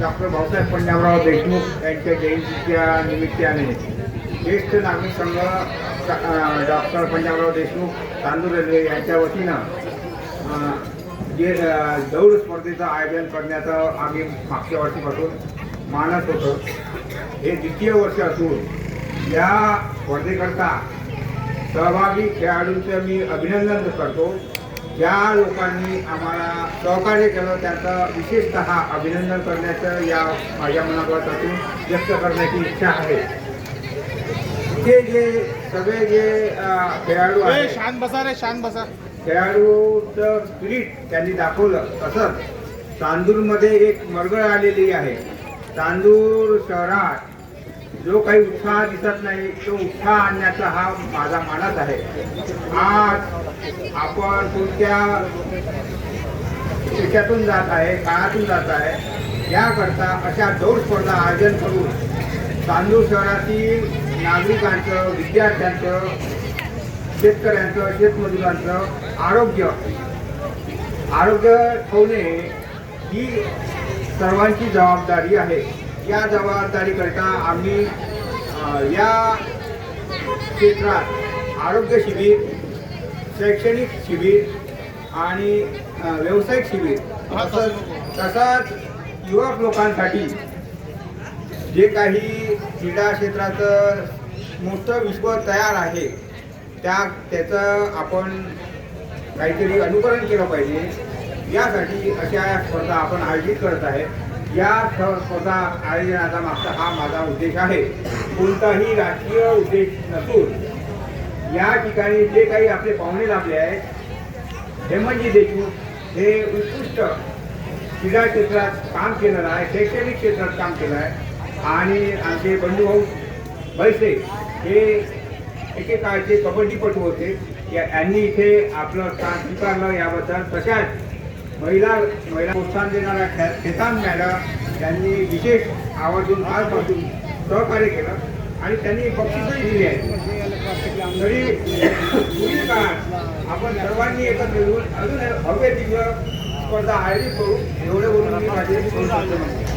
Doctor Bhausaheb Panjabrao Deshmukh यांच्या जयंतीच्या निमित्ताने ज्येष्ठ नागरिक संघ डॉक्टर पंजाबराव देशमुख चांदूर रेल्वे यांच्या वतीनं जे दौड स्पर्धेचं आयोजन करण्याचं आम्ही मागच्या वर्षीपासून मानत होतो. हे द्वितीय वर्ष असून या स्पर्धेकरता सहभागी खेळाडूंचं मी अभिनंदन करतो. ज्या लोकांनी आम्हाला सहकार्य केलं त्याचं विशेषतः अभिनंदन करण्याचं या माझ्या मनापासून व्यक्त करण्याची इच्छा आहे. इथे जे सगळे जे खेळाडू ए, आहेत शांत बसा रे शांत बसा. खेळाडूचं स्पिरिट त्यांनी दाखवलं. तसंच चांदूरमध्ये एक मरगळ आलेली आहे. चांदूर शहरात जो काही उत्साह दिसत नाही तो उत्साह आणण्याचा हा माझा मानस आहे. आज आपण कोणत्या याच्यातून जात आहे काळातून जात आहे याकरता अशा दौड स्पर्धा आयोजन करून चांदूर शहरातील नागरिकांचं विद्यार्थ्यांचं शेतकऱ्यांचं शेतमजुरांचं आरोग्य आरोग्य ठेवणे ही सर्वांची जबाबदारी आहे. या जबाबदारीकरता आम्ही या क्षेत्रात आरोग्य शिबिर शैक्षणिक शिबिर आणि व्यावसायिक शिबिर तसंच तसंच युवक लोकांसाठी जे काही क्रीडा क्षेत्राचं मोठं विश्व तयार आहे त्या त्याचं आपण काहीतरी अनुकरण केलं पाहिजे. यासाठी अशा या स्पर्धा आपण आयोजित करत आहे या स- स्पर्धा आयोजनाचा मागचा हा माझा उद्देश आहे. कोणताही राजकीय उद्देश नसून या ठिकाणी जे काही आपले पाहुणे लाभले आहेत हेमंतजी देशमुख हे उत्कृष्ट क्रीडा क्षेत्रात काम केलेलं आहे शैक्षणिक क्षेत्रात काम केलं आहे. आणि आमचे बंधुभाऊ बैसे हे एकेकाळचे कबड्डीपटू होते. यांनी इथे आपलं स्थान स्वीकारलं याबद्दल तशाच महिला महिला प्रोत्साहन देणाऱ्या खे खेतान मॅडम यांनी विशेष आवर्जून आजपासून सहकार्य केलं आणि त्यांनी बक्षिसही दिली आहे तरी पुढील काळात आपण सर्वांनी एकत्र येऊन अजून भव्य दिव्य स्पर्धा आयोजित करू एवढे बोलून मी माझे